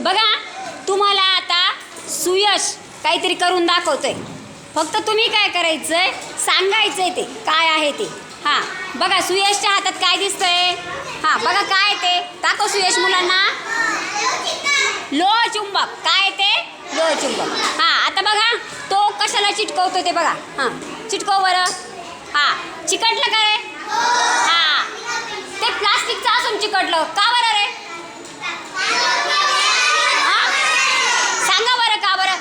बघा तुम्हाला आता सुयश काहीतरी करून दाखवतोय. फक्त तुम्ही काय करायचंय? सांगायचंय ते. काय आहे ते? हां बघा सुयशच्या हातात काय दिसतंय? हां बघा काय ते? दाखव सुयश मुलांना. लोह चुंबक. काय ते? लोह चुंबक. हां आता बघा तो कशाला चिटकवतो ते बघा. हां चिटकव बरं. हां चिकटलं का रे? हां. ते प्लास्टिकचं असून चिकटलं. का बरं रे हां सांगा बरं का बरं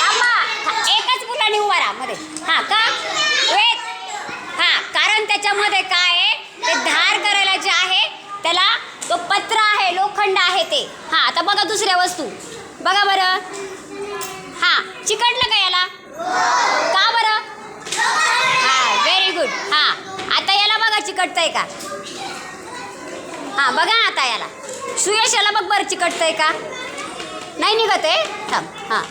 थांबा हा, एकच मुलांनी उभा राहा मध्ये हां का वेट हां कारण त्याच्यामध्ये काय आहे? ते धार करायला जे आहे त्याला तो पत्र आहे लोखंड आहे ते. हां आता बघा दुसऱ्या वस्तू. बघा बरं. हां चिकटलं का याला? का बरं? हां व्हेरी गुड हां आता याला बघा चिकटतंय का? हां बघा आता याला. सुयश याला बघ बरं चिकटतंय का? नाही निघत आहे? थांब हां.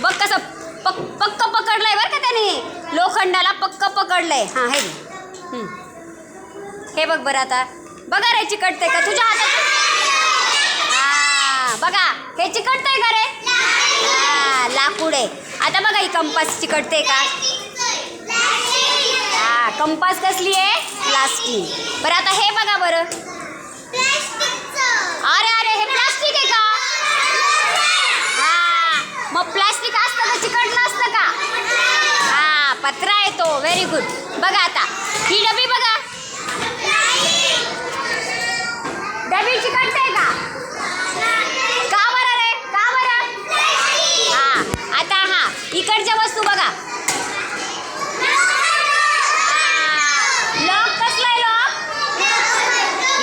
बघ कसं पक पक्क पकडलंय बरं का त्याने? लोखंडाला पक्क पकडलंय. हां हे हे बघ बरं आता. बघा रे चिकटते का? तुझ्या हातात हां बघा. हे चिकटतंय का रे? हां लाकूड आहे. आता बघा ही कंपास चिकटते का? हां कंपास कसली आहे? प्लास्टिक. बरं आता हे बघा बरं अरे अरे हे प्लास्टिक आहे का हा मग प्लास्टिक असतं तर चिकटलं असतं का हा येतो. तो व्हेरी गुड बघा आता. ही डबी बघा. डबी चिकटते का? का बरं रे? का बरं? हा. आता हा. इकडच्या वस्तू बघा. लॉक कसलं आहे लॉक?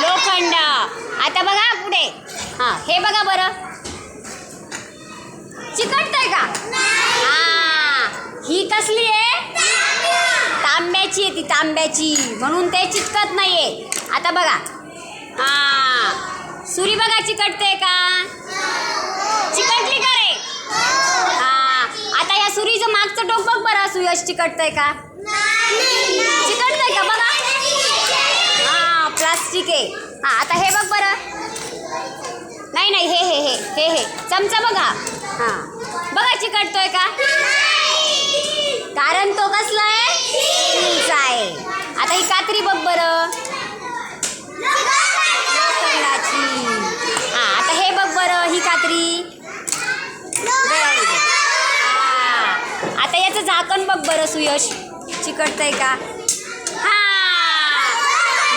लोखंड. आता बघा पुढे. हा. हे बघा बरं. चिकटतंय का? हा. ही कसली आहे? तांब्याची आहे ती तांब्याची. म्हणून ते चिटकत नाहीये. आता बघा. हा. सुरी बघा चिकटते का? चिकटली का रे? हा. आता या सुरीचं मागचं टोक बघ बरं सुयश चिकटतंय का? चिकटतंय का? बघा. हा प्लास्टिक आहे. हा आता हे बघ बरं. नाही नाही हे हे हे हे हे. चमचा बघा. हां. बघा चिकटतोय का कारण तो कसला आहे स्टीलचा आहे आता ही कात्री बघ बरं लोखंडाची हां आता हे बघ बरं ही कात्री Very good. हां टाकन बघ बरं सुयश. चिकटतंय का? हां!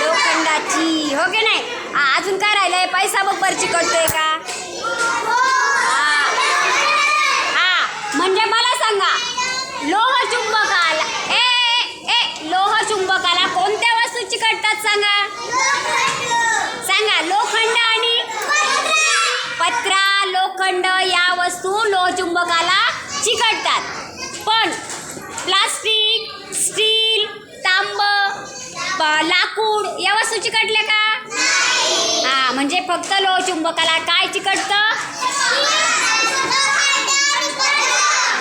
लोखंडाची. हो की नाही? हा, अजून काय राहिलंय? पैसा बघ बरं चिकटतोय का? हा म्हणजे मला सांगा लोह चुंबकाला ए ए, ए लोह चुंबकाला कोणत्या वस्तू चिकटतात सांगा? सांगा लोखंड आणि पत्रा लोखंड या वस्तू लोह चुंबकाला चिकटतात. पण प्लास्टिक स्टील तांब लाकूड या वस्तू चिकटल्या का? हा म्हणजे फक्त लोहचुंबकाला काय चिकटतं?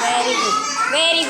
Very good very good